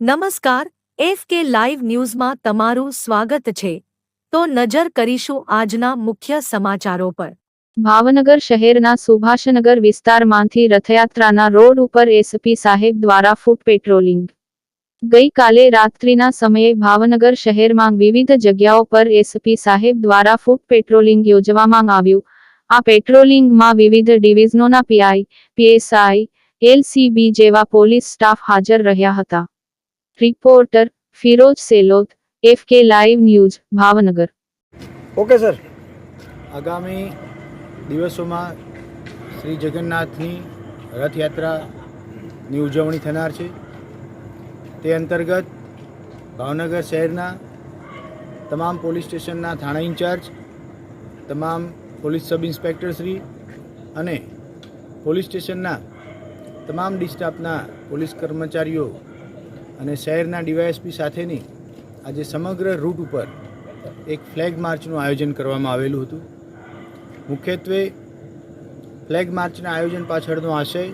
નમસ્કાર, F K live ન્યૂઝમાં તમારું સ્વાગત છે. તો નજર કરીશું આજના મુખ્ય સમાચારો પર. ભાવનગર શહેરના સુભાષનગર વિસ્તારમાંથી રથયાત્રાના રોડ ઉપર એસપી સાહેબ દ્વારા ફૂટ પેટ્રોલિંગ. ગઈકાલે રાત્રિના સમયે ભાવનગર શહેરમાં વિવિધ જગ્યાઓ પર એસપી સાહેબ દ્વારા ફૂટ પેટ્રોલિંગ યોજવામાં આવ્યું. આ પેટ્રોલિંગમાં વિવિધ ડિવિઝનોના પીઆઈ પીએસઆઈ એલસીબી જેવા પોલીસ સ્ટાફ હાજર રહ્યા હતા. Reporter Firoj Selot, F K live news, Bhavnagar. Okay, sir. આગામી દિવસોમાં શ્રી જગન્નાથની રથયાત્રાની ઉજવણી થનાર છે. તે અંતર્ગત ભાવનગર શહેરના તમામ પોલીસ સ્ટેશનના થાણા ઇન્ચાર્જ, તમામ પોલીસ સબ ઇન્સ્પેક્ટરશ્રી અને પોલીસ સ્ટેશનના તમામ ડિસ્ટાફના પોલીસ કર્મચારીઓ અને શહેરના ડીવાયએસપી સાથેની આજે સમગ્ર રૂટ ઉપર એક ફ્લેગ માર્ચનું આયોજન કરવામાં આવેલું હતું. મુખ્યત્વે ફ્લેગ માર્ચના આયોજન પાછળનો આશય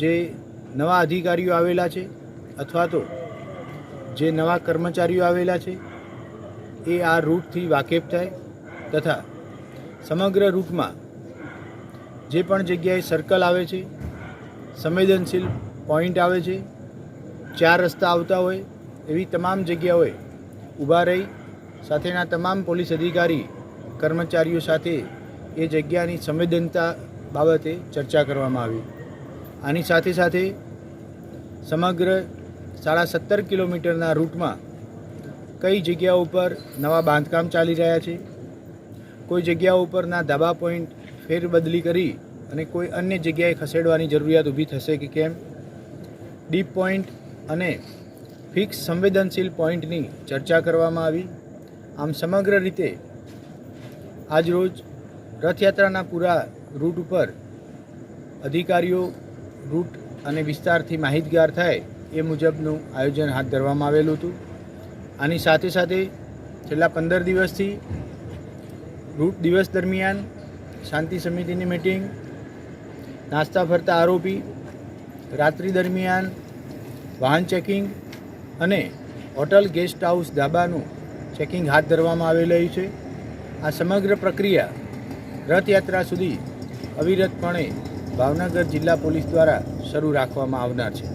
જે નવા અધિકારીઓ આવેલા છે અથવા તો જે નવા કર્મચારીઓ આવેલા છે, એ આ રૂટથી વાકેફ થાય તથા સમગ્ર રૂટમાં જે પણ જગ્યાએ સર્કલ આવે છે, સંવેદનશીલ પોઈન્ટ આવે છે ચાર રસ્તા આવતા હોય, એવી તમામ જગ્યાઓએ ઊભા રહી સાથેના તમામ પોલીસ અધિકારી, કર્મચારીઓ સાથે એ જગ્યાની સંવેદનતા બાબતે ચર્ચા કરવામાં આવી. આની સાથે સાથે સમગ્ર સાડા સત્તર કિલોમીટરના રૂટમાં કઈ જગ્યા ઉપર નવા બાંધકામ ચાલી રહ્યા છે? કોઈ જગ્યા ઉપરના ધાબા પોઈન્ટ ફેરબદલી કરી અને કોઈ અન્ય જગ્યાએ ખસેડવાની જરૂરિયાત ઊભી થશે કે કેમ? ડીપ પોઈન્ટ અને ફિક્સ સંવેદનશીલ પોઈન્ટની ચર્ચા કરવામાં આવી. આમ સમગ્ર રીતે આજરોજ રથયાત્રાના પૂરા રૂટ ઉપર અધિકારીઓ રૂટ અને વિસ્તારથી માહિતગાર થાય એ મુજબનું આયોજન હાથ ધરવામાં આવેલું હતું. આની સાથે સાથે છેલ્લા પંદર દિવસથી રૂટ દિવસ દરમિયાન શાંતિ સમિતિની મિટિંગ નાસ્તા ફરતા આરોપી, રાત્રિ દરમિયાન વાહન ચેકિંગ અને હોટલ ગેસ્ટ હાઉસ ધાબાનું ચેકિંગ હાથ ધરવામાં આવી રહ્યું છે. આ સમગ્ર પ્રક્રિયા રથયાત્રા સુધી અવિરતપણે ભાવનગર જિલ્લા પોલીસ દ્વારા શરૂ રાખવામાં આવનાર છે.